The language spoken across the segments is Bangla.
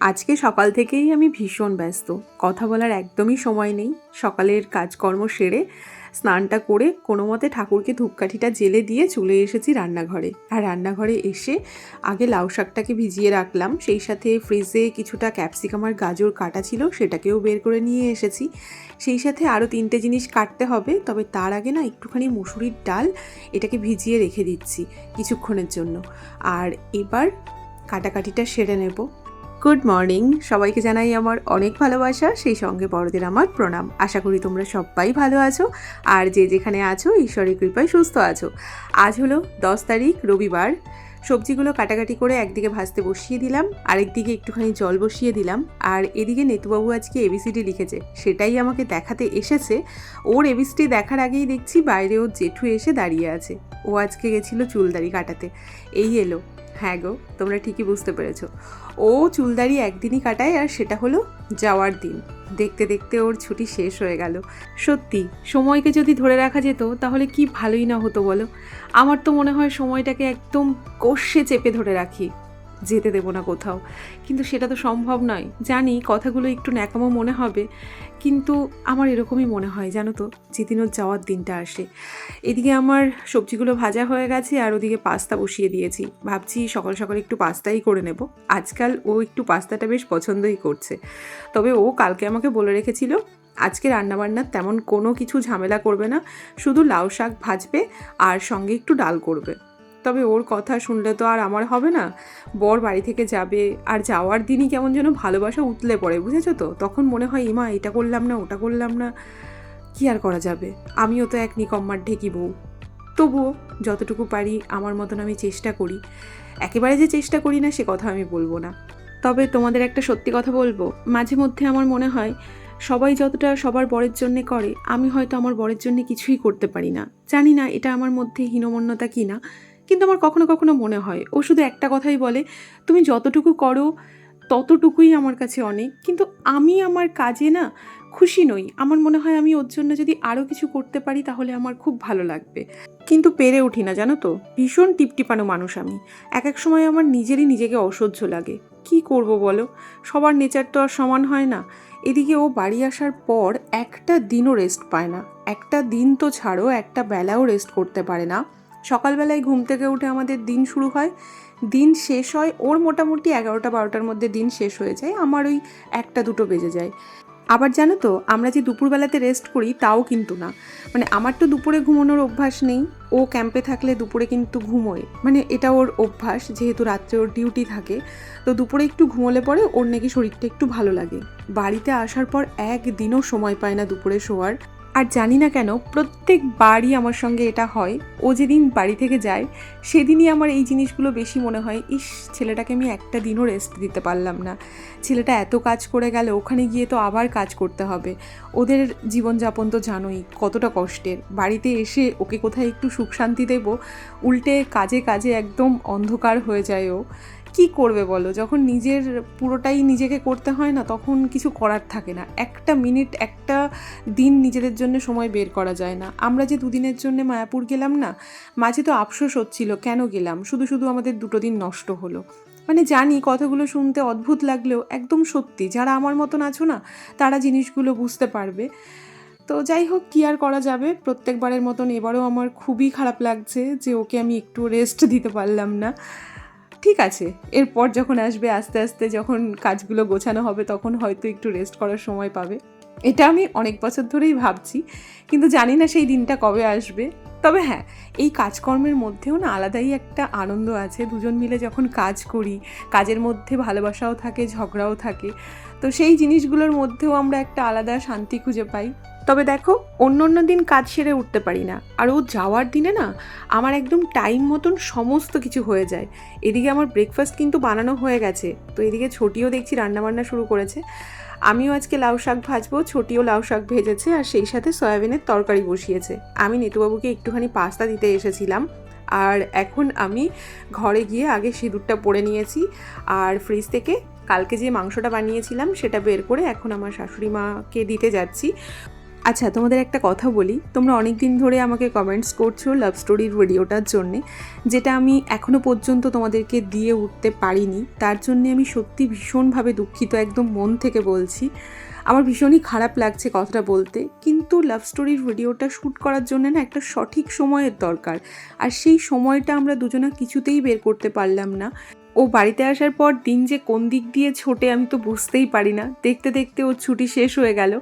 আজকে সকাল থেকেই আমি ভীষণ ব্যস্ত। কথা বলার একদমই সময় নেই। সকালের কাজকর্ম সেরে স্নানটা করে কোনো মতে ঠাকুরকে ধূপকাঠিটা জেলে দিয়ে চলে এসেছি রান্নাঘরে। আর রান্নাঘরে এসে আগে লাউ শাকটাকে ভিজিয়ে রাখলাম, সেই সাথে ফ্রিজে কিছুটা ক্যাপসিকাম আর গাজর কাটা ছিল সেটাকেও বের করে নিয়ে এসেছি। সেই সাথে আরও তিনটে জিনিস কাটতে হবে, তবে তার আগে না একটুখানি মুসুরির ডাল এটাকে ভিজিয়ে রেখে দিচ্ছি কিছুক্ষণের জন্য। আর এবার কাটাকাটিটা সেরে নেব। Good morning. সবাইকে জানাই আমার অনেক ভালোবাসা, সেই সঙ্গে বড়দের আমার প্রণাম। আশা করি তোমরা সবাই ভালো আছো আর যে যেখানে আছো, ঈশ্বরের কৃপায় সুস্থ আছো। আজ হলো দশ তারিখ, রবিবার। সবজিগুলো কাটাকাটি করে একদিকে ভাজতে বসিয়ে দিলাম, আরেকদিকে একটুখানি জল বসিয়ে দিলাম। আর এদিকে নেতুবাবু আজকে এবিসিডি লিখেছে, সেটাই আমাকে দেখাতে এসেছে। ওর এবিসিডি দেখার আগেই দেখছি বাইরে ওর জেঠু এসে দাঁড়িয়ে আছে। ও আজকে গেছিল চুলদাড়ি কাটাতে। এই এলো। হ্যাঁ গো, তোমরা ঠিকই বুঝতে পেরেছ। ও চুলদাড়ি একদিনই কাটায় আর সেটা হলো যাওয়ার দিন। দেখতে দেখতে ওর ছুটি শেষ হয়ে গেল। সত্যি, সময়কে যদি ধরে রাখা যেত, তাহলে কি ভালোই না হতো বলো? আমার তো মনে হয় সময়টাকে একদম কষে চেপে ধরে রাখি। যেতে দেবো না কোথাও। কিন্তু সেটা তো সম্ভব নয়। জানি কথাগুলো একটু ন্যাকামো মনে হবে। কিন্তু আমার এরকমই মনে হয়, জানো তো? যেদিন ওর যাওয়ার দিনটা আসে। এদিকে আমার সবজিগুলো ভাজা হয়ে গেছে আর ওদিকে পাস্তা বসিয়ে দিয়েছি। ভাবছি সকাল সকাল একটু পাস্তাই করে নেব। আজকাল ও একটু পাস্তাটা বেশ পছন্দই করছে। তবে ও কালকে আমাকে বলে রেখেছিল, আজকে রান্নাবান্নার তেমন কোনো কিছু ঝামেলা করবে না। শুধু লাউ শাক ভাজবে আর সঙ্গে একটু ডাল করবে। তবে ওর কথা শুনলে তো আর আমার হবে না। বর বাড়ি থেকে যাবে, আর যাওয়ার দিনই কেমন যেন ভালোবাসা উতলে পড়ে, বুঝেছ তো? তখন মনে হয়, ইমা, এটা করলাম না, ওটা করলাম না। কি আর করা যাবে? আমিও তো এক নিকম্মার ঢেকি বউ। তবুও যতটুকু পারি আমার মতন আমি চেষ্টা করি। একেবারে যে চেষ্টা করি না, সে কথা আমি বলব না। তবে তোমাদের একটা সত্যি কথা বলব। মাঝে মধ্যে আমার মনে হয়, সবাই যতটা সবার বরের জন্য করে, আমি হয়তো আমার বরের জন্য কিছুই করতে পারি না। জানি না এটা আমার মধ্যে হীনমন্যতা কি না। কিন্তু আমার কখনো কখনো মনে হয়, ও শুধু একটা কথাই বলে, তুমি যতটুকু করো, ততটুকুই আমার কাছে অনেক। কিন্তু আমি আমার কাজে না খুশি নই। আমার মনে হয় আমি ওর জন্য যদি আরও কিছু করতে পারি, তাহলে আমার খুব ভালো লাগবে। কিন্তু পেরে উঠি না, জানো তো? ভীষণ টিপটিপানো মানুষ আমি। এক এক সময় আমার নিজেরই নিজেকে অসহ্য লাগে। কি করব বলো? সবার নেচার তো আর সমান হয় না। এদিকে ও বাড়ি আসার পর একটা দিনও রেস্ট পায় না। একটা দিন তো ছাড়ো, একটা বেলাও রেস্ট করতে পারে না। সকালবেলায় ঘুম থেকে উঠে আমাদের দিন শুরু হয়। দিন শেষ হয়, ওর মোটামুটি এগারোটা বারোটার মধ্যে দিন শেষ হয়ে যায়, আমার ওই একটা দুটো বেজে যায়। আবার জানো তো, আমরা যে দুপুরবেলাতে রেস্ট করি তাও কিন্তু না। মানে আমার তো দুপুরে ঘুমানোর অভ্যাস নেই, ও ক্যাম্পে থাকলে দুপুরে কিন্তু ঘুমোয়। মানে এটা ওর অভ্যাস, যেহেতু রাত্রে ওর ডিউটি থাকে। তো দুপুরে একটু ঘুমোলে পরে ওর নাকি শরীরটা একটু ভালো লাগে। বাড়িতে আসার পর একদিনও সময় পায় না দুপুরে শোয়ার। আর জানি না কেন, প্রত্যেকবারই আমার সঙ্গে এটা হয়। ও যেদিন বাড়ি থেকে যায়, সেদিনই আমার এই জিনিসগুলো বেশি মনে হয়, ইস, ছেলেটাকে আমি একটা দিনও রেস্ট দিতে পারলাম না। ছেলেটা এত কাজ করে গেল, ওখানে গিয়ে তো আবার কাজ করতে হবে। ওদের জীবনযাপন তো জানোই, কতটা কষ্টের। বাড়িতে এসে ওকে কোথায় একটু সুখ শান্তি দেব, উল্টে কাজে কাজে একদম অন্ধকার হয়ে যায় ও। কি করবে বলো? যখন নিজের পুরোটাই নিজেকে করতে হয় না, তখন কিছু করার থাকে না। একটা মিনিট একটা দিন নিজেদের জন্য সময় বের করা যায় না। আমরা যে দুদিনের জন্য মায়াপুর গেলাম না, মাঝে তো আফসোস হচ্ছিল, কেন গেলাম? শুধু শুধু আমাদের দুটো দিন নষ্ট হলো। মানে জানি কথাগুলো শুনতে অদ্ভুত লাগলেও একদম সত্যি, যারা আমার মতন আছো না, তারা জিনিসগুলো বুঝতে পারবে। তো যাই হোক, কী আর করা যাবে? প্রত্যেকবারের মতন এবারও আমার খুবই খারাপ লাগছে যে ওকে আমি একটু রেস্ট দিতে পারলাম না। ঠিক আছে, এরপর যখন আসবে আস্তে আস্তে যখন কাজগুলো গোছানো হবে তখন হয়তো একটু রেস্ট করার সময় পাবে। এটা আমি অনেক বছর ধরেই ভাবছি, কিন্তু জানি না সেই দিনটা কবে আসবে। তবে হ্যাঁ এই কাজকর্মের মধ্যেও না আলাদাই একটা আনন্দ আছে। দুজন মিলে যখন কাজ করি, কাজের মধ্যে ভালোবাসাও থাকে, ঝগড়াও থাকে, তো সেই জিনিসগুলোর মধ্যেও আমরা একটা আলাদা শান্তি খুঁজে পাই। তবে দেখো অন্য অন্য দিন কাজ সেরে উঠতে পারি না। আর ও যাওয়ার দিনে না, আমার একদম টাইম মতন সমস্ত কিছু হয়ে যায়। এদিকে আমার ব্রেকফাস্ট কিন্তু বানানো হয়ে গেছে। তো এদিকে ছোটিও দেখছি রান্নাবান্না শুরু করেছে। আমিও আজকে লাউ শাক ভাজবো, ছোটিও লাউ শাক ভেজেছে আর সেই সাথে সয়াবিনের তরকারি বসিয়েছে। আমি নিতুবাবুকে একটুখানি পাস্তা দিতে এসেছিলাম আর এখন আমি ঘরে গিয়ে আগে সিঁদুরটা পরে নিয়েছি আর ফ্রিজ থেকে কালকে যে মাংসটা বানিয়েছিলাম সেটা বের করে এখন আমার শাশুড়ি মাকে দিতে যাচ্ছি। আচ্ছা তোমাদের একটা কথা বলি। তোমরা অনেক দিন ধরে আমাকে কমেন্টস করছ লাভ স্টোরির ভিডিওটার জন্যে, যেটা আমি এখনও পর্যন্ত তোমাদেরকে দিয়ে উঠতে পারিনি। তার জন্যে আমি সত্যি ভীষণভাবে দুঃখিত, একদম মন থেকে বলছি। আমার ভীষণই খারাপ লাগছে কথাটা বলতে, কিন্তু লাভ স্টোরির ভিডিওটা শ্যুট করার জন্য না একটা সঠিক সময়ের দরকার। আর সেই সময়টা আমরা দুজনা কিছুতেই বের করতে পারলাম না। ও বাড়িতে আসার পর দিন যে কোন দিক দিয়ে ছোটে আমি তো বুঝতেই পারি না। দেখতে দেখতে ওর ছুটি শেষ হয়ে গেল।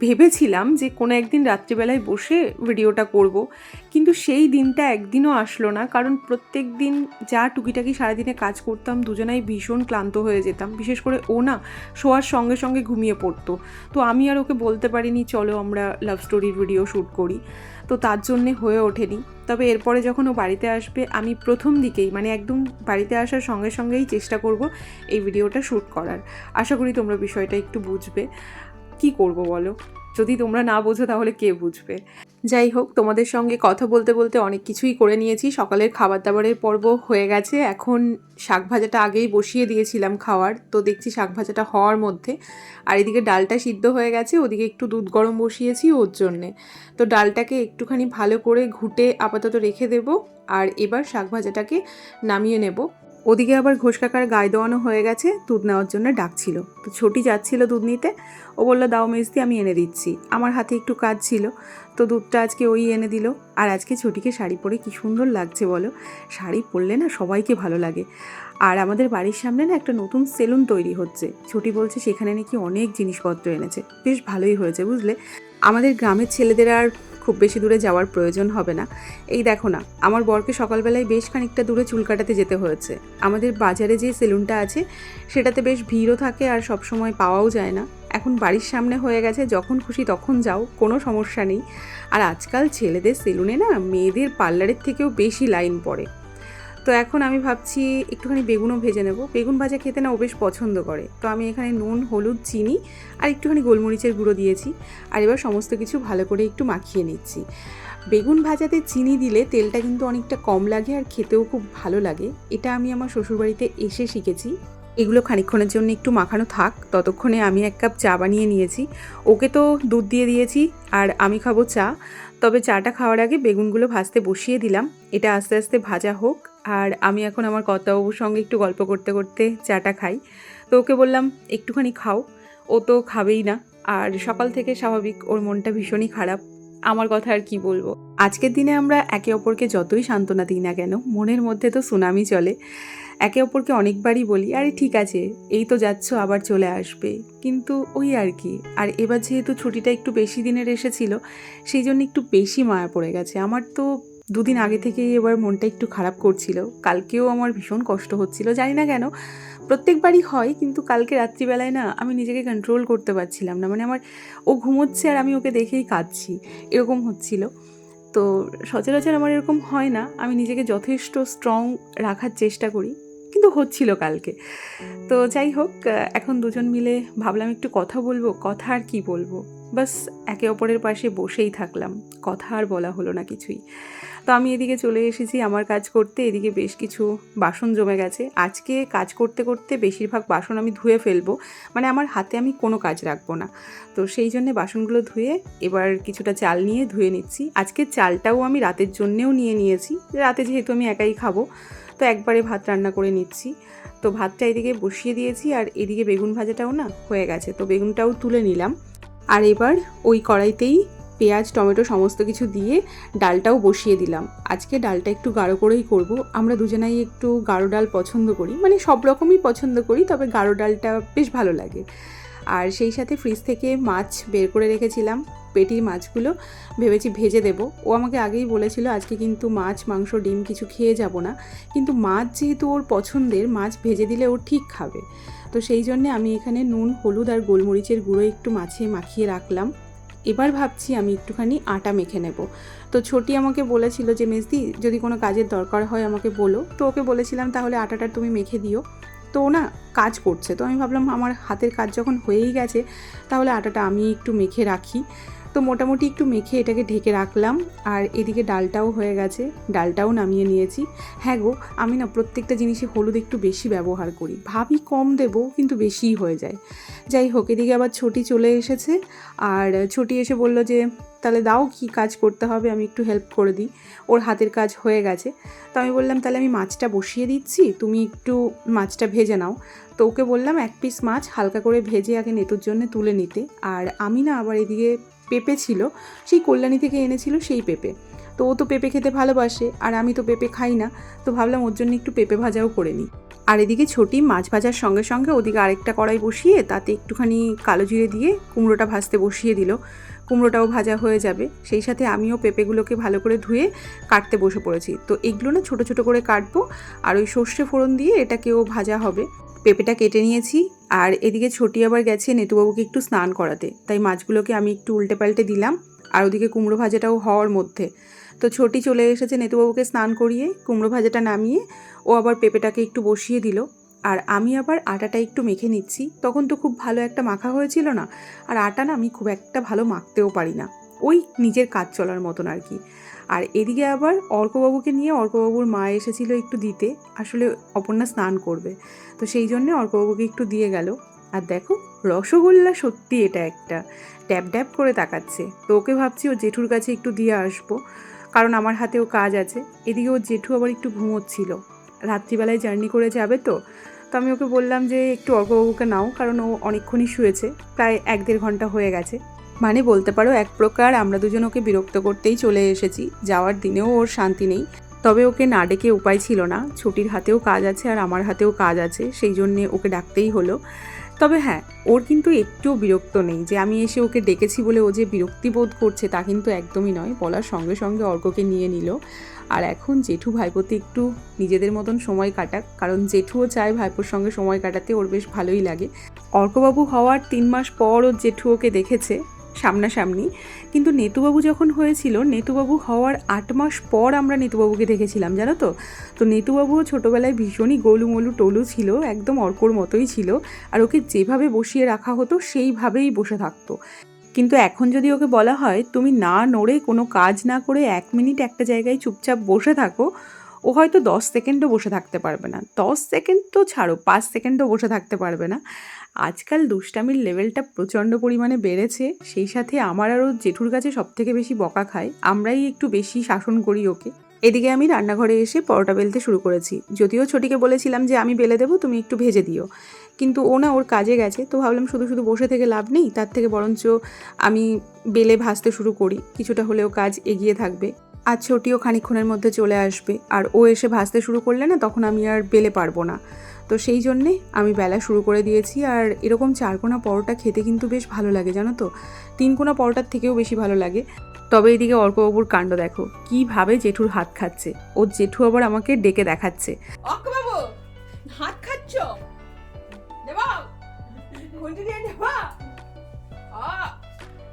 ভেবেছিলাম যে কোনো একদিন রাত্রিবেলায় বসে ভিডিওটা করব। কিন্তু সেই দিনটা একদিনও আসলো না, কারণ প্রত্যেক দিন যা টুকিটাকি সারাদিনে কাজ করতাম, দুজনাই ভীষণ ক্লান্ত হয়ে যেতাম। বিশেষ করে ও না, শোয়ার সঙ্গে সঙ্গে ঘুমিয়ে পড়তো। তো আমি আর ওকে বলতে পারিনি, চলো আমরা লাভ স্টোরির ভিডিও শ্যুট করি। তো তার জন্যে হয়ে ওঠেনি। তবে এরপরে যখন ও বাড়িতে আসবে, আমি প্রথম দিকেই মানে একদম বাড়িতে আসার সঙ্গে সঙ্গেই চেষ্টা করব এই ভিডিওটা শ্যুট করার। আশা করি তোমরা বিষয়টা একটু বুঝবে। কি করব বলো? যদি তোমরা না বোঝো তাহলে কে বুঝবে? যাই হোক, তোমাদের সঙ্গে কথা বলতে বলতে অনেক কিছুই করে নিয়েছি। সকালের খাবার দাবারের পর্ব হয়ে গেছে। এখন শাক ভাজাটা আগেই বসিয়ে দিয়েছিলাম খাওয়ার। তো দেখছি শাক ভাজাটা হওয়ার মধ্যে। আর এদিকে ডালটা সিদ্ধ হয়ে গেছে। ওদিকে একটু দুধ গরম বসিয়েছি ওর জন্যে। তো ডালটাকে একটুখানি ভালো করে ঘুটে আপাতত রেখে দেব। আর এবার শাক ভাজাটাকে নামিয়ে নেব। ওদিকে আবার ঘোষ কাকার গায়ে দেওয়ানো হয়ে গেছে। দুধ নেওয়ার জন্য ডাকছিল। তো ছোটি যাচ্ছিল দুধ নিতে। ও বলল, দাও মেজদি আমি এনে দিচ্ছি। আমার হাতে একটু কাজ ছিল, তো দুধটা আজকে ওই এনে দিল। আর আজকে ছুটিকে শাড়ি পরে কি সুন্দর লাগছে বলো? শাড়ি পরলে না সবাইকে ভালো লাগে। আর আমাদের বাড়ির সামনে না একটা নতুন সেলুন তৈরি হচ্ছে। ছুটি বলছে সেখানে নাকি অনেক জিনিসপত্র এনেছে। বেশ ভালোই হয়েছে, বুঝলে? আমাদের গ্রামের ছেলেদের আর খুব বেশি দূরে যাওয়ার প্রয়োজন হবে না। এই দেখো না, আমার বরকে সকালবেলায় বেশ খানিকটা দূরে চুল কাটাতে যেতে হয়েছে। আমাদের বাজারে যে সেলুনটা আছে, সেটাতে বেশ ভিড়ও থাকে আর সবসময় পাওয়াও যায় না। এখন বাড়ির সামনে হয়ে গেছে, যখন খুশি তখন যাও, কোনো সমস্যা নেই। আর আজকাল ছেলেদের সেলুনে না মেয়েদের পার্লারের থেকেও বেশি লাইন পড়ে। তো এখন আমি ভাবছি একটুখানি বেগুনও ভেজে নেব। বেগুন ভাজা খেতে না ও বেশ পছন্দ করে। তো আমি এখানে নুন, হলুদ, চিনি আর একটুখানি গোলমরিচের গুঁড়ো দিয়েছি। আর এবার সমস্ত কিছু ভালো করে একটু মাখিয়ে নিচ্ছি। বেগুন ভাজাতে চিনি দিলে তেলটা কিন্তু অনেকটা কম লাগে আর খেতেও খুব ভালো লাগে। এটা আমি আমার শ্বশুরবাড়িতে এসে শিখেছি। এগুলো খানিকক্ষণের জন্য একটু মাখানো থাক। ততক্ষণে আমি এক কাপ চা বানিয়ে নিয়েছি। ওকে তো দুধ দিয়ে দিয়েছি আর আমি খাব চা। তবে চাটা খাওয়ার আগে বেগুনগুলো ভাজতে বসিয়ে দিলাম। এটা আস্তে আস্তে ভাজা হোক। আর আমি এখন আমার কর্তাবাবুর সঙ্গে একটু গল্প করতে করতে চাটা খাই। তো ওকে বললাম, একটুখানি খাও। ও তো খাবেই না। আর সকাল থেকে স্বাভাবিক ওর মনটা ভীষণই খারাপ। আমার কথা আর কি বলব? আজকের দিনে আমরা একে অপরকে যতই সান্ত্বনা দিই না কেন, মনের মধ্যে তো সুনামি চলে। একে অপরকে অনেকবারই বলি, আরে ঠিক আছে, এই তো যাচ্ছ, আবার চলে আসবে। কিন্তু ওই আর কি। আর এবার যেহেতু ছুটিটা একটু বেশি দিনের এসেছিল, সেই জন্য একটু বেশি মায়া পড়ে গেছে। আমার তো দুদিন আগে থেকেই এবার মনটা একটু খারাপ করছিল। কালকেও আমার ভীষণ কষ্ট হচ্ছিল, জানি না কেন। প্রত্যেকবারই হয়, কিন্তু কালকে রাত্রিবেলায় না আমি নিজেকে কন্ট্রোল করতে পারছিলাম না। মানে আমার, ও ঘুমোচ্ছে আর আমি ওকে দেখেই কাঁদছি। এরকম হচ্ছিল। তো সচরাচর আমার এরকম হয় না। আমি নিজেকে যথেষ্ট স্ট্রং রাখার চেষ্টা করি, কিন্তু হচ্ছিল কালকে। তো যাই হোক, এখন দুজন মিলে ভাবলাম একটু কথা বলব, কথা আর কি বলব। বাস, একে অপরের পাশে বসেই থাকলাম। কথা আর বলা হলো না কিছুই। তো আমি এদিকে চলে এসেছি আমার কাজ করতে, এদিকে বেশ কিছু বাসন জমে গেছে। আজকে কাজ করতে করতে বেশিরভাগ বাসন আমি ধুয়ে ফেলব মানে আমার হাতে আমি কোনো কাজ রাখব না। তো সেই জন্যে বাসনগুলো ধুয়ে এবার কিছুটা চাল নিয়ে ধুয়ে নিচ্ছি। আজকে চালটাও আমি রাতের জন্যেও নিয়ে নিয়েছি, রাতে যেহেতু আমি একাই খাব, তো একবারে ভাত রান্না করে নিচ্ছি। তো ভাতটা এদিকে বসিয়ে দিয়েছি আর এদিকে বেগুন ভাজাটাও না হয়ে গেছে, তো বেগুনটাও তুলে নিলাম। আর এবার ওই কড়াইতেই পেঁয়াজ, টমেটো সমস্ত কিছু দিয়ে ডালটাও বসিয়ে দিলাম। আজকে ডালটা একটু গাঢ় করেই করব। আমরা দুজনাই একটু গাঢ় ডাল পছন্দ করি। মানে সব রকমই পছন্দ করি, তবে গাঢ় ডালটা বেশ ভালো লাগে। আর সেই সাথে ফ্রিজ থেকে মাছ বের করে রেখেছিলাম, পেটির মাছগুলো। ভেবেছি ভেজে দেবো। ও আমাকে আগেই বলেছিল, আজকে কিন্তু মাছ, মাংস, ডিম কিছু খেয়ে যাব না। কিন্তু মাছ যেহেতু ওর পছন্দের, মাছ ভেজে দিলে ও ঠিক খাবে। তো সেই জন্যে আমি এখানে নুন, হলুদ আর গোলমরিচের গুঁড়ো একটু মাছে মাখিয়ে রাখলাম। এবার ভাবছি আমি একটুখানি আটা মেখে নেব। তো ছোটি আমাকে বলেছিল যে, মেজদি, যদি কোনো কাজের দরকার হয় আমাকে বলো। তো ওকে বলেছিলাম, তাহলে আটাটা তুমি মেখে দিও। তো না কাজ করছে। তো আমি ভাবলাম, আমার হাতের কাজ যখন হয়েই গেছে, তাহলে আটাটা আমি একটু মেখে রাখি। তো মোটামুটি একটু মেখে এটাকে ঢেকে রাখলাম, আর এদিকে ডালটাও হয়ে গেছে, ডালটাও নামিয়ে নিয়েছি। হ্যাঁ গো, আমি না প্রত্যেকটা জিনিসে হলুদ একটু বেশি ব্যবহার করি ভাবি কম দেবো, কিন্তু বেশিই হয়ে যায়। যাই হোক, এদিকে আবার ছুটি চলে এসেছে, আর ছুটি এসে বলল যে, তাহলে দাও কি কাজ করতে হবে, আমি একটু হেল্প করে দিই। ওর হাতের কাজ হয়ে গেছে। তো আমি বললাম, তাহলে আমি মাছটা বসিয়ে দিচ্ছি, তুমি একটু মাছটা ভেজে নাও। তো ওকে বললাম, এক পিস মাছ হালকা করে ভেজে আগে নেতুর জন্য তুলে নিতে। আর আমি না আবার এদিকে পেঁপে ছিল, সেই কল্যাণী থেকে এনেছিল সেই পেঁপে। তো ও তো পেঁপে খেতে ভালোবাসে, আর আমি তো পেঁপে খাই না, তো ভাবলাম ওর জন্য একটু পেঁপে ভাজাও করে নিই। আর এদিকে ছোটি মাছ ভাজার সঙ্গে সঙ্গে ওদিকে আরেকটা কড়াই বসিয়ে তাতে একটুখানি কালো জিরে দিয়ে কুমড়োটা ভাজতে বসিয়ে দিল। কুমড়োটাও ভাজা হয়ে যাবে, সেই সাথে আমিও পেঁপেগুলোকে ভালো করে ধুয়ে কাটতে বসে পড়েছি। তো এগুলো না ছোটো ছোটো করে কাটবো, আর ওই সর্ষে ফোড়ন দিয়ে এটাকেও ভাজা হবে। পেঁপেটা কেটে নিয়েছি আর এদিকে ছোটি আবার গেছে নেতুবাবুকে একটু স্নান করাতে। তাই মাছগুলোকে আমি একটু উল্টে পাল্টে দিলাম আর ওদিকে কুমড়ো ভাজাটাও হওয়ার মধ্যে। তো ছোটি চলে এসেছে নেতুবাবুকে স্নান করিয়ে কুমড়ো ভাজাটা নামিয়ে ও আবার পেঁপেটাকে একটু বসিয়ে দিল। আর আমি আবার আটাটা একটু মেখে নিচ্ছি। তখন তো খুব ভালো একটা মাখা হয়েছিল না। আর আটা না আমি খুব একটা ভালো মাখতেও পারি না। ওই নিজের কাজ চলার মতন আর কি। আর এদিকে আবার অর্কবাবুকে নিয়ে অর্কবাবুর মা এসেছিল একটু দিতে, আসলে অপর্ণা স্নান করবে। তো সেই জন্যে অর্কবাবুকে একটু দিয়ে গেল। আর দেখো, রসগোল্লা সত্যি এটা একটা। ড্যাব ড্যাব করে তাকাচ্ছে। তো ওকে ভাবছি ও জেঠুর কাছে একটু দিয়ে আসব। কারণ আমার হাতেও কাজ আছে। এদিকে ও জেঠু আবার একটু ঘুমোচ্ছিল। রাত্রিবেলায় জার্নি করে যাবে তো। তো আমি ওকে বললাম যে একটু অর্কবাবুকে নাও, কারণ ও অনেকক্ষণই শুয়েছে। প্রায় এক দেড় ঘণ্টা হয়ে গেছে। মানে বলতে পারো এক প্রকার আমরা দুজন ওকে বিরক্ত করতেই চলে এসেছি। যাওয়ার দিনেও ওর শান্তি নেই। তবে ওকে না ডেকে উপায় ছিল না। ছুটির হাতেও কাজ আছে আর আমার হাতেও কাজ আছে, সেই জন্যে ওকে ডাকতেই হলো। তবে হ্যাঁ ওর কিন্তু একটুও বিরক্ত নেই যে আমি এসে ওকে ডেকেছি বলে ও যে বিরক্তি বোধ করছে তা কিন্তু একদমই নয়। বলার সঙ্গে সঙ্গে অর্ককে নিয়ে নিল। আর এখন জেঠু ভাইপোতে একটু নিজেদের মতন সময় কাটাক, কারণ জেঠুও চায় ভাইপোর সঙ্গে সময় কাটাতে, ওর বেশ ভালোই লাগে। অর্কবাবু হওয়ার তিন মাস পর ওর জেঠু ওকে দেখেছে। সামনাসামনি। কিন্তু নেতুবাবু যখন হয়েছিল, নেতুবাবু হওয়ার আট মাস পর আমরা নেতুবাবুকে দেখেছিলাম, জানো তো? তো নেতুবাবুও ছোটোবেলায় ভীষণই গোলুমলু টলু ছিল, একদম অর্কর মতোই ছিল। আর ওকে যেভাবে বসিয়ে রাখা হতো, সেইভাবেই বসে থাকতো। কিন্তু এখন যদি ওকে বলা হয়, তুমি না নড়ে কোনো কাজ না করে এক মিনিট একটা জায়গায় চুপচাপ বসে থাকো, ও হয়তো দশ সেকেন্ডও বসে থাকতে পারবে না। দশ সেকেন্ড তো ছাড়ো, পাঁচ সেকেন্ডও বসে থাকতে পারবে না। আজকাল দুষ্টামির লেভেলটা প্রচণ্ড পরিমাণে বেড়েছে, সেই সাথে আমার আরও জেঠুর কাছে সব থেকে বেশি বকা খায়, আমরাই একটু বেশি শাসন করি ওকে। এদিকে আমি রান্নাঘরে এসে পরোটা বেলতে শুরু করেছি, যদিও ছোটিকে বলেছিলাম যে আমি বেলে দেবো, তুমি একটু ভেজে দিও। কিন্তু ও না ওর কাজে গেছে, তো ভাবলাম শুধু শুধু বসে থেকে লাভ নেই, তার থেকে বরঞ্চ আমি বেলে ভাজতে শুরু করি, কিছুটা হলেও কাজ এগিয়ে থাকবে। আর ছোটিও খানিক্ষণের মধ্যে চলে আসবে, আর ও এসে ভাজতে শুরু করলে না তখন আমি আর বেলে পারব না। তো সেই জন্যে আমি বেলা শুরু করে দিয়েছি। আর এরকম চারকোনা পরোটা খেতে কিন্তু বেশ ভালো লাগে জানো তো? তিনকোনা পরোটার থেকেও বেশি ভালো লাগে। তবে এদিকে অর্কবাবুর কাণ্ড দেখো কীভাবে জেঠুর হাত খাচ্ছে। ও জেঠু আবার আমাকে ডেকে দেখাচ্ছে। বাবু হাত খাচ্ছ? দেব? খুঁটি দিয়ে দেব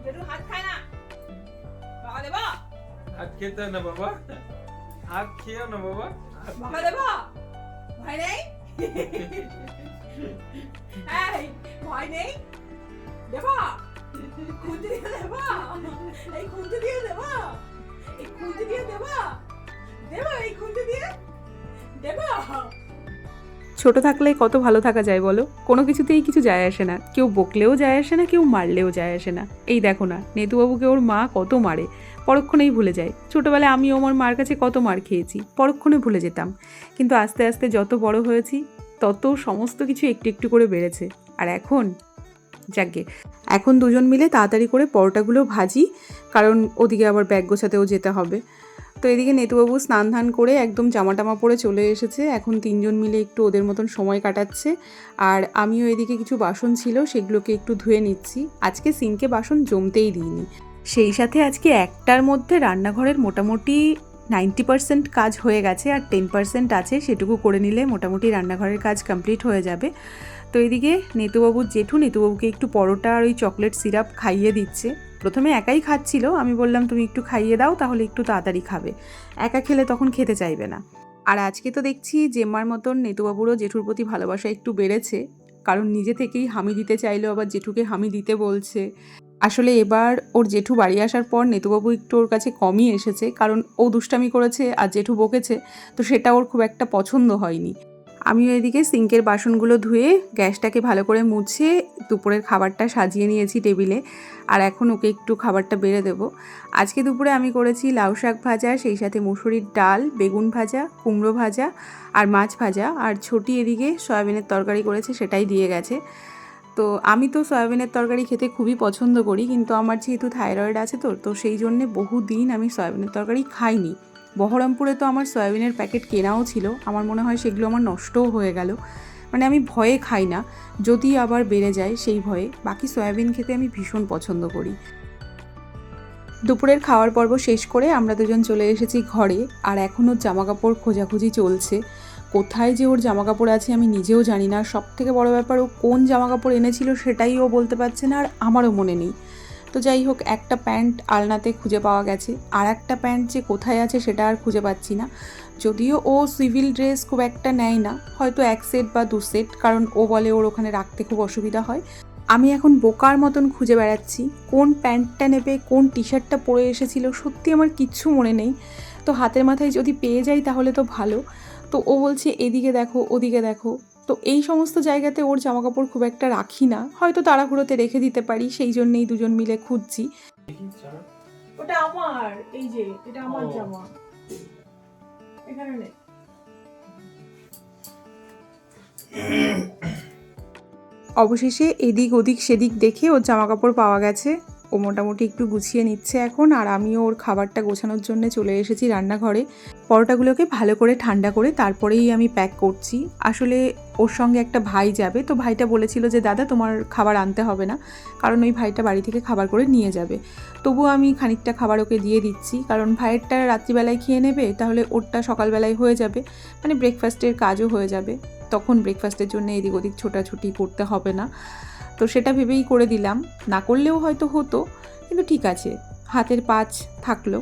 জেঠু হাত খায় না। বাবা দেব? হাত খেতে না বাবা? হাত খেয়েও না বাবা? বাবা দেব? ভয় নেই? এই ছোট থাকলে কত ভালো থাকা যায় বলো? কোনো কিছুতেই কিছু যায় আসে না। কেউ বকলেও যায় আসে না, কেউ মারলেও যায় আসে না। এই দেখো না, নেতুবাবুকে ওর মা কত মারে। পরক্ষণেই ভুলে যায়। ছোটোবেলায় আমি আমার মার কাছে কত মার খেয়েছি, পরক্ষণে ভুলে যেতাম। কিন্তু আস্তে আস্তে যত বড় হয়েছি, তত সমস্ত কিছু একটু একটু করে বেড়েছে। আর এখন? যাকে এখন দুজন মিলে তাড়াতাড়ি করে পরোটাগুলো ভাজি, কারণ ওদিকে আবার ব্যাগ গোছাতেও যেতে হবে। তো এদিকে নেতুবাবু স্নান ধান করে একদম জামা টামা পরে চলে এসেছে। এখন তিনজন মিলে একটু ওদের মতন সময় কাটাচ্ছে। আর আমিও এদিকে কিছু বাসন ছিল, সেগুলোকে একটু ধুয়ে নিচ্ছি। আজকে সিঙ্কে বাসন জমতেই দিইনি। সেই সাথে আজকে একটার মধ্যে রান্নাঘরের মোটামুটি নাইনটি পার্সেন্ট কাজ হয়ে গেছে আর টেন পার্সেন্ট আছে, সেটুকু করে নিলে মোটামুটি রান্নাঘরের কাজ কমপ্লিট হয়ে যাবে। তো এদিকে নেতুবাবুর জেঠু, নেতুবাবুকে একটু পরোটা আর ওই চকলেট সিরাপ খাইয়ে দিচ্ছে। প্রথমে একাই খাচ্ছিল, আমি বললাম, তুমি একটু খাইয়ে দাও, তাহলে একটু তাড়াতাড়ি খাবে। একা খেলে তখন খেতে চাইবে না। আর আজকে তো দেখছি জেম্মার মতন নেতুবাবুরও জেঠুর প্রতি ভালোবাসা একটু বেড়েছে, কারণ নিজে থেকেই হামি দিতে চাইলেও আবার জেঠুকে হামি দিতে বলছে। আসলে এবার ওর জেঠু বাড়ি আসার পর নেতুবাবু একটু ওর কাছে কমই এসেছে, কারণ ও দুষ্টামি করেছে আর জেঠু বকেছে, তো সেটা ওর খুব একটা পছন্দ হয়নি। আমিও এদিকে সিঙ্কের বাসনগুলো ধুয়ে গ্যাসটাকে ভালো করে মুছে দুপুরের খাবারটা সাজিয়ে নিয়েছি টেবিলে, আর এখন ওকে একটু খাবারটা বেড়ে দেবো। আজকে দুপুরে আমি করেছি লাউ শাক ভাজা, সেই সাথে মুসুরির ডাল, বেগুন ভাজা, কুমড়ো ভাজা আর মাছ ভাজা, আর ছোটি এদিকে সয়াবিনের তরকারি করেছে সেটাই দিয়ে গেছে। তো আমি তো সয়াবিনের তরকারি খেতে খুবই পছন্দ করি, কিন্তু আমার যেহেতু থাইরয়েড আছে তো তো সেই জন্যে বহু দিন আমি সয়াবিনের তরকারি খাইনি। বহরমপুরে তো আমার সয়াবিনের প্যাকেট কেনাও ছিল, আমার মনে হয় সেগুলো আমার নষ্টও হয়ে গেল। মানে আমি ভয়ে খাই না, যদি আবার বেড়ে যায় সেই ভয়ে, বাকি সয়াবিন খেতে আমি ভীষণ পছন্দ করি। দুপুরের খাওয়ার পর্ব শেষ করে আমরা দুজন চলে এসেছি ঘরে, আর এখনও জামাকাপড় খোঁজাখুঁজি চলছে। কোথায় যে ওর জামা কাপড় আছে আমি নিজেও জানি না। সব থেকে বড় ব্যাপার, ও কোন জামা কাপড় এনেছিল সেটাই ও বলতে পারছে না আর আমারও মনে নেই। তো যাই হোক, একটা প্যান্ট আলনাতে খুঁজে পাওয়া গেছে। আর একটা প্যান্ট যে কোথায় আছে সেটা আর খুঁজে পাচ্ছি না। যদিও ও সিভিল ড্রেস খুব একটা নেয় না, হয়তো এক সেট বা দু সেট, কারণ ও বলে ওর ওখানে রাখতে খুব অসুবিধা হয়। আমি এখন বোকার মতন খুঁজে বেড়াচ্ছি, কোন প্যান্টটা নেবে, কোন টি শার্টটা পরে এসেছিল, সত্যি আমার কিচ্ছু মনে নেই। তো হাতের মাথায় যদি পেয়ে যাই তাহলে তো ভালো। তো ও বলছে এদিকে দেখো ওদিকে দেখো। তো এই সমস্ত জায়গাতে ওর জামা কাপড় খুব একটা রাখি না। হয়তো তাড়াহুড়োতে রেখে দিতে পারি সেই জন্যেই দুজন মিলে খুঁজছি। ওটা আমার এই যে এটা আমার জামা। এখানে অবশেষে এদিক ওদিক সেদিক দেখে ওর জামা কাপড় পাওয়া গেছে। ও মোটামুটি একটু গুছিয়ে নিচ্ছে এখন, আর আমিও ওর খাবারটা গোছানোর জন্য চলে এসেছি রান্নাঘরে। পরোটাগুলোকে ভালো করে ঠান্ডা করে তারপরেই আমি প্যাক করছি। আসলে ওর সঙ্গে একটা ভাই যাবে, তো ভাইটা বলেছিল যে, দাদা, তোমার খাবার আনতে হবে না। কারণ ওই ভাইটা বাড়ি থেকে খাবার করে নিয়ে যাবে। তবু আমি খানিকটা খাবার ওকে দিয়ে দিচ্ছি, কারণ ভাইয়েরটা রাত্রিবেলায় খেয়ে নেবে, তাহলে ওরটা সকালবেলায় হয়ে যাবে। মানে ব্রেকফাস্টের কাজও হয়ে যাবে। তখন ব্রেকফাস্টের জন্য এদিক ওদিক ছোটাছুটি করতে হবে না। তো সেটা ভেবেই করে দিলাম। না করলেও হয়তো হতো, কিন্তু ঠিক আছে, হাতের পাঁচ থাকল।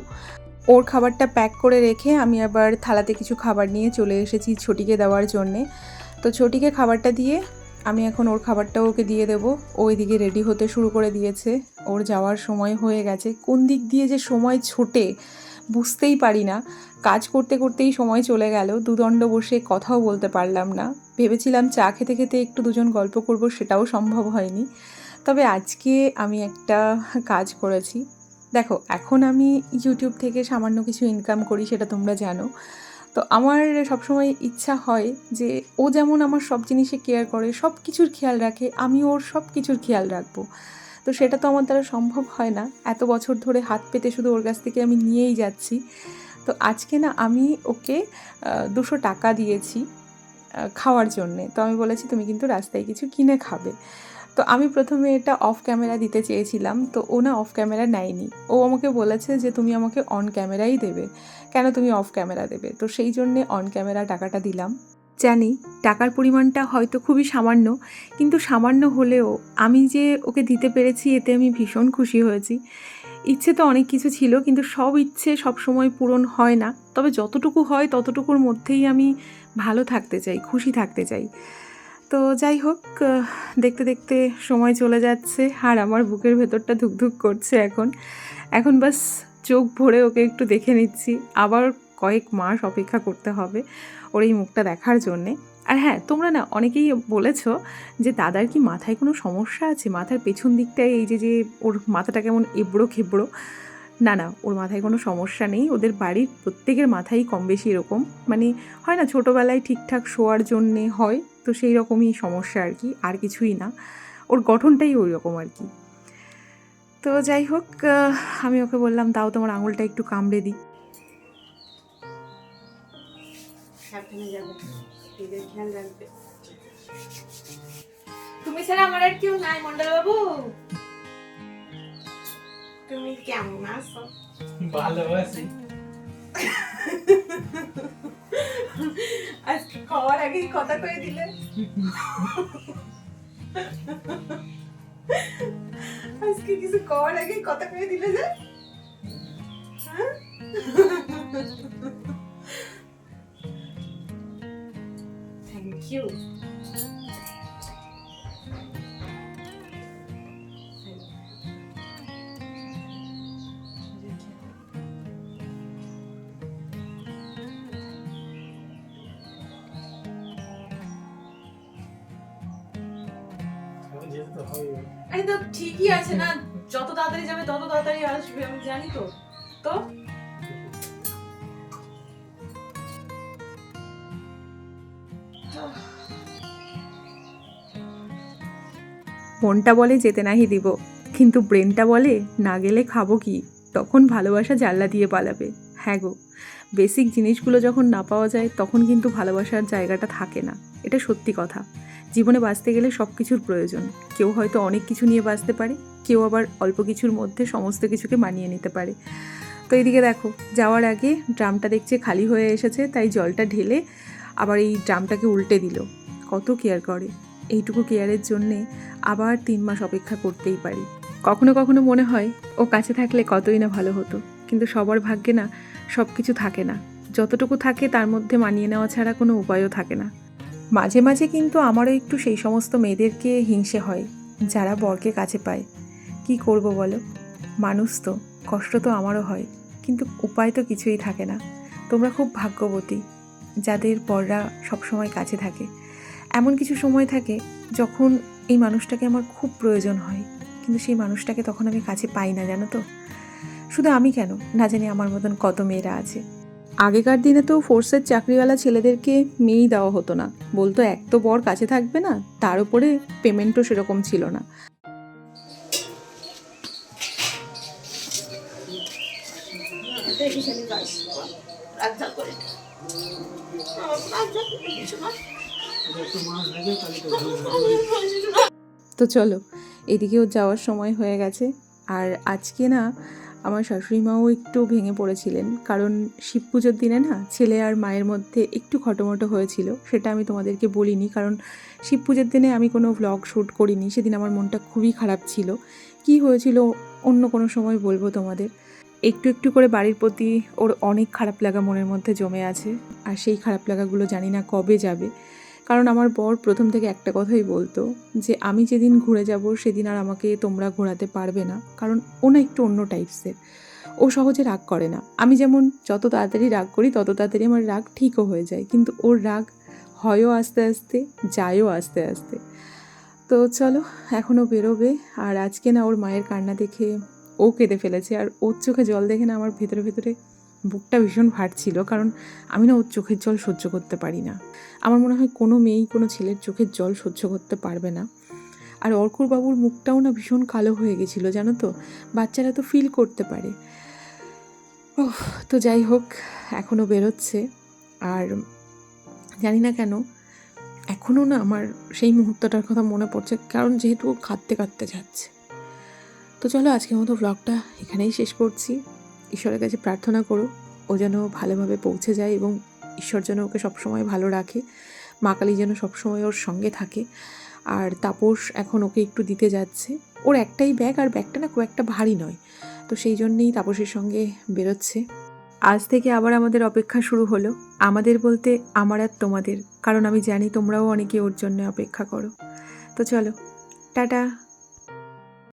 ওর খাবারটা প্যাক করে রেখে আমি আবার থালাতে কিছু খাবার নিয়ে চলে এসেছি ছোটিকে দেওয়ার জন্যে। তো ছোটিকে খাবারটা দিয়ে আমি এখন ওর খাবারটা ওকে দিয়ে দেবো। ও এদিকে রেডি হতে শুরু করে দিয়েছে। ওর যাওয়ার সময় হয়ে গেছে। কোন দিক দিয়ে যে সময় ছোটে বুঝতেই পারি না। কাজ করতে করতেই সময় চলে গেল, দুদণ্ড বসে কথাও বলতে পারলাম না। ভেবেছিলাম চা খেতে খেতে একটু দুজন গল্প করব, সেটাও সম্ভব হয়নি। তবে আজকে আমি একটা কাজ করেছি। দেখো, এখন আমি ইউটিউব থেকে সামান্য কিছু ইনকাম করি, সেটা তোমরা জানো। তো আমার সবসময় ইচ্ছা হয় যে, ও যেমন আমার সব জিনিসে কেয়ার করে সব কিছুর খেয়াল রাখে আমি ওর সব কিছুর খেয়াল রাখব। তো সেটা তো আমার দ্বারা সম্ভব হয় না। এত বছর ধরে হাত পেতে শুধু ওর কাছ থেকে আমি নিয়েই যাচ্ছি। তো আজকে না আমি ওকে দুশো টাকা দিয়েছি খাওয়ার জন্যে। তো আমি বলেছি, তুমি কিন্তু রাস্তায় কিছু কিনে খাবে। তো আমি প্রথমে এটা অফ ক্যামেরা দিতে চেয়েছিলাম। তো ও না অফ ক্যামেরা নেয়নি। ও আমাকে বলেছে যে, তুমি আমাকে অন ক্যামেরাই দেবে। কেন তুমি অফ ক্যামেরা দেবে? তো সেই জন্যে অন ক্যামেরা টাকাটা দিলাম। জানি টাকার পরিমাণটা হয়তো খুবই সামান্য, কিন্তু সামান্য হলেও আমি যে ওকে দিতে পেরেছি এতে আমি ভীষণ খুশি হয়েছি। ইচ্ছে তো অনেক কিছু ছিল, কিন্তু সব ইচ্ছে সব সময় পূরণ হয় না। তবে যতটুকু হয় ততটুকুর মধ্যেই আমি ভালো থাকতে চাই, খুশি থাকতে চাই। তো যাই হোক, দেখতে দেখতে সময় চলে যাচ্ছে, আর আমার বুকের ভেতরটা ধুকধুক করছে এখন। এখন বাস চোখ ভরে ওকে একটু দেখে নিচ্ছি। আবার কয়েক মাস অপেক্ষা করতে হবে ওর এই মুখটা দেখার জন্যে। আর হ্যাঁ তোমরা না অনেকেই বলেছ যে দাদার কি মাথায় কোনো সমস্যা আছে? মাথার পেছন দিকটায় এই যে যে ওর মাথাটা কেমন এবড়ো খেবড়ো। না না, ওর মাথায় কোনো সমস্যা নেই। ওদের বাড়ির প্রত্যেকের মাথায় কম বেশি এরকম। মানে হয় না, ছোটোবেলায় ঠিকঠাক শোয়ার জন্যে হয়, তো সেই রকমই সমস্যা আর কি, আর কিছুই না। ওর গঠনটাই ওই রকম আর কি। তো যাই হোক আমি ওকে বললাম তাও তোমার আঙুলটা একটু কামড়ে দিই। সাবধানে যাবে। নিজের খেয়াল রাখবে। তুমি ছাড়া আমার আর কেউ নাই মন্ডল বাবু তুমি কেমন আছো? ভালোবাসি আজকে খাওয়ার আগেই কথা কয়ে দিলে। আজকে কিছু খাওয়ার আগেই কথা কয়ে দিলে যে। হ্যাঁ? you. ঠিকই আছে না যত তাড়াতাড়ি যাবে তত তাড়াতাড়ি আসবে আমি জানি তো তো মনটা বলে যেতে নাহি দিব। কিন্তু ব্রেনটা বলে, না গেলে খাব কি? তখন ভালোবাসা জানলা দিয়ে পালাবে। হ্যাঁ গো, বেসিক জিনিসগুলো যখন না পাওয়া যায়, তখন কিন্তু ভালোবাসার জায়গাটা থাকে না। এটা সত্যি কথা। জীবনে বাঁচতে গেলে সব কিছুর প্রয়োজন। কেউ হয়তো অনেক কিছু নিয়ে বাঁচতে পারে, কেউ আবার অল্প কিছুর মধ্যে সমস্ত কিছুকে মানিয়ে নিতে পারে। তো এইদিকে দেখো, যাওয়ার আগে ড্রামটা দেখছে খালি হয়ে এসেছে, তাই জলটা ঢেলে আবার এই ড্রামটাকে উল্টে দিল। কত কেয়ার করে। এইটুকু কেয়ারের জন্যে আবার তিন মাস অপেক্ষা করতেই পারি। কখনো কখনো মনে হয়, ও কাছে থাকলে কতই না ভালো হতো। কিন্তু সবার ভাগ্যে না সব কিছু থাকে না। যতটুকু থাকে, তার মধ্যে মানিয়ে নেওয়া ছাড়া কোনো উপায়ও থাকে না। মাঝে মাঝে কিন্তু আমারও একটু সেই সমস্ত মেয়েদেরকে হিংসে হয়, যারা বরকে কাছে পায়। কি করব বলো? মানুষ তো, কষ্ট তো আমারও হয়। কিন্তু উপায় তো কিছুই থাকে না। তোমরা খুব ভাগ্যবতী, যাদের বররা সবসময় কাছে থাকে। এমন কিছু সময় থাকে, যখন এই মানুষটাকে আমার খুব প্রয়োজন হয়, কিন্তু সেই মানুষটাকে তখন আমি কাছে পাই না, জানো তো। শুধু আমি কেন? না জানি আমার মতন কত মেয়েরা আছে। আগেকার দিনে তো ফোর্সের চাকরিওয়ালা ছেলেদেরকে মেয়েই দেওয়া হতো না। বলতো, এক তো বর কাছে থাকবে না, তার উপরে পেমেন্টও সেরকম ছিল না। তো চলো, এদিকেও যাওয়ার সময় হয়ে গেছে। আর আজকে না, আমার শাশুড়ি মাও একটু ভেঙে পড়েছিলেন। কারণ শিব পুজোর দিনে না, ছেলে আর মায়ের মধ্যে একটু খটোমটো হয়েছিল। সেটা আমি তোমাদেরকে বলিনি, কারণ শিব পুজোর দিনে আমি কোনো ভ্লগ শ্যুট করিনি। সেদিন আমার মনটা খুবই খারাপ ছিল। কি হয়েছিল, অন্য কোনো সময় বলব তোমাদের। একটু একটু করে বাড়ির প্রতি ওর অনেক খারাপ লাগা মনের মধ্যে জমে আছে। আর সেই খারাপ লাগাগুলো জানি না কবে যাবে। কারণ আমার বর প্রথম থেকে একটা কথাই বলতো যে, আমি যেদিন ঘুরে যাব, সেদিন আর আমাকে তোমরা ঘোরাতে পারবে না। কারণ ও না একটু অন্য টাইপসের। ও সহজে রাগ করে না। আমি যেমন যত তাড়াতাড়ি রাগ করি, তত তাড়াতাড়ি আমার রাগ ঠিকও হয়ে যায়। কিন্তু ওর রাগ হয়ও আস্তে আস্তে, যায়ও আস্তে আস্তে। তো চলো এখনও বেরোবে। আর আজকে না ওর মায়ের কান্না দেখে ও কেঁদে ফেলেছে। আর ওর চোখে জল দেখে না আমার ভেতরে ভেতরে বুকটা ভীষণ ফাটছিল, কারণ আমি না ওর চোখের জল সহ্য করতে পারি না। আমার মনে হয় কোনো মেয়েই কোনো ছেলের চোখের জল সহ্য করতে পারবে না। আর বাবুর মুখটাও না ভীষণ কালো হয়ে গেছিল, জানো তো? বাচ্চারা তো ফিল করতে পারে। ও তো যাই হোক এখনও বেরোচ্ছে। আর জানি না কেন এখনও না আমার সেই মুহূর্তটার কথা মনে পড়ছে, কারণ যেহেতু ও কাঁদতে কাঁদতে যাচ্ছে। তো চলো আজকের মতো ব্লগটা এখানেই শেষ করছি। ঈশ্বরের কাছে প্রার্থনা করো, ও যেন ভালোভাবে পৌঁছে যায় এবং ঈশ্বর যেন ওকে সবসময় ভালো রাখে, মা কালী যেন সবসময় ওর সঙ্গে থাকে। আর তাপস এখন ওকে একটু দিতে যাচ্ছে। ওর একটাই ব্যাগ আর ব্যাগটা না খুব একটা ভারী নয়। তো সেই জন্যেই তাপসের সঙ্গে বেরোচ্ছে। আজ থেকে আবার আমাদের অপেক্ষা শুরু হলো। আমাদের বলতে আমার আর তোমাদের, কারণ আমি জানি তোমরাও অনেকে ওর জন্য অপেক্ষা করো। তো চলো, টাটা।